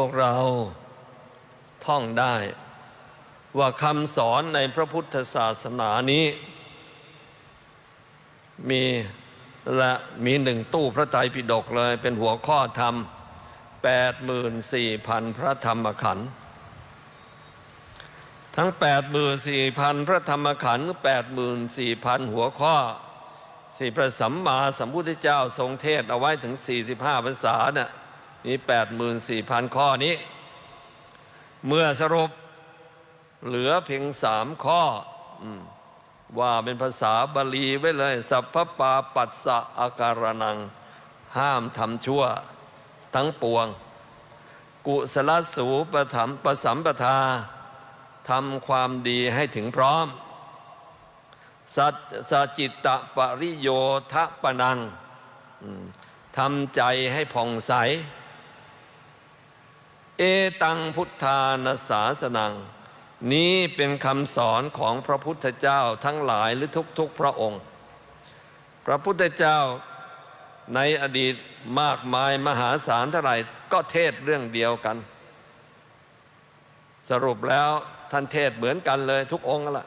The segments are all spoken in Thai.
วกเราท่องได้ว่าคำสอนในพระพุทธศาสนานี้ มีและมีหนึ่งตู้พระไตรปิฎกเลยเป็นหัวข้อธรรม 84,000 พระธรรมขันธ์ทั้ง 84,000 พระธรรมขันธ์84,000 หัวข้อที่พระสัมมาสัมพุทธเจ้าทรงเทศเอาไว้ถึง 45ภาษาเนี่ย มี84,000 ข้อนี้ เมื่อสรุปเหลือเพียงสามข้ออว่าเป็นภาษาบาลีไว้เลย สัพพปาปัสสะอาการนัง ห้ามทำชั่ว ทั้งปวง กุศลสูปธรรมประสัมปทาทำความดีให้ถึงพร้อม สัจสจิตตปริโยทะปนังทำใจให้ผ่องใส เอตังพุทธานาสาสนัง นี้เป็นคำสอนของพระพุทธเจ้าทั้งหลายหรือทุกๆพระองค์ พระพุทธเจ้าในอดีตมากมายมหาศาลเท่าไหร่ก็เทศเรื่องเดียวกัน สรุปแล้วท่านเทศเหมือนกันเลยทุกองค์ละ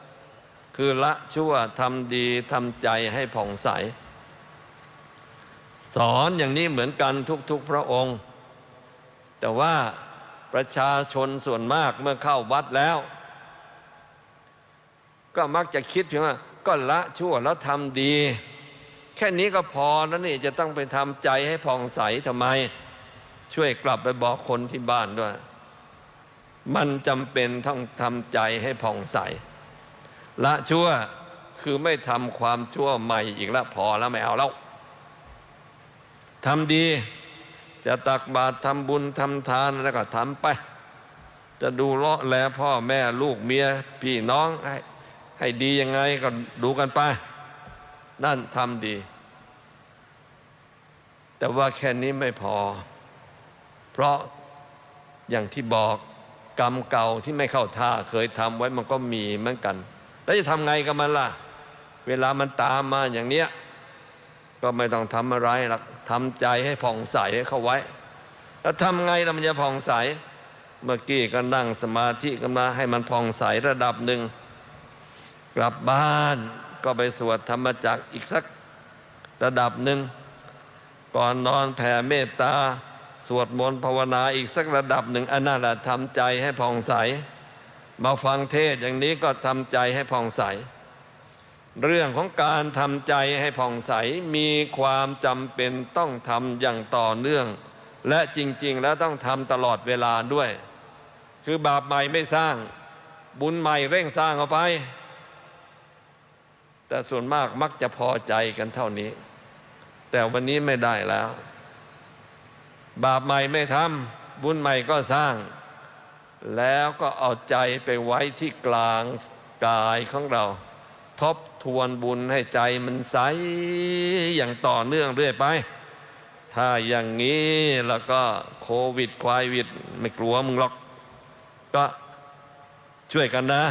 คือละชั่วทำดีทำใจให้ผ่องใส สอนอย่างนี้เหมือนกันทุกๆพระองค์ แต่ว่า ประชาชนส่วนมากเมื่อเข้าวัดแล้ว ก็มักจะคิดเพียงว่า ก็ละชั่วแล้วทำดี แค่นี้ก็พอแล้วนี่จะต้องไปทำใจให้ผ่องใสทำไม ช่วยกลับไปบอกคนที่บ้านด้วย มันจำเป็นต้องทำใจให้ผ่องใส ละชั่วคือไม่ทำความชั่วใหม่อีกแล้วพอแล้วไม่เอาแล้วทำดี จะตักบาตรทำบุญทำทานแล้วก็ทำไป จะดูเลาะแลพ่อแม่ลูกเมียพี่น้องให้ให้ดียังไงก็ดูกันไป นั่นทำดี แต่ว่าแค่นี้ไม่พอ เพราะอย่างที่บอกกรรมเก่าที่ไม่เข้าท่าเคยทำไว้มันก็มีเหมือนกัน แล้วจะทำไงกับมันล่ะ เวลามันตามมาอย่างเนี้ย ก็ไม่ต้องทำอะไรหรอกทำใจให้ผ่องใสให้เข้าไว้ แล้วทำไงล่ะมันจะผ่องใส เมื่อกี้ก็นั่งสมาธิกันมาให้มันผ่องใสระดับหนึ่ง กลับบ้านก็ไปสวดธรรมจักอีกสักระดับหนึ่ง ก่อนนอนแผ่เมตตา สวดมนต์ภาวนาอีกสักระดับหนึ่งอันนั้นแหละทำใจให้ผ่องใส มาฟังเทศอย่างนี้ก็ทำใจให้ผ่องใส เรื่องของการทำใจให้ผ่องใสมีความจำเป็นต้องทำอย่างต่อเนื่อง และจริง ๆ แล้วต้องทำตลอดเวลาด้วย คือบาปใหม่ไม่สร้าง บุญใหม่เร่งสร้างเอาไป แต่ส่วนมากมักจะพอใจกันเท่านี้ แต่วันนี้ไม่ได้แล้ว บาปใหม่ไม่ทำบุญใหม่ก็สร้าง แล้วก็เอาใจไปไว้ที่กลางกายของเรา ทบทวนบุญให้ใจมันใสอย่างต่อเนื่องเรื่อยไป ถ้าอย่างนี้แล้วก็โควิดควายวิดไม่กลัวมึงหรอก ก็ช่วยกันนะ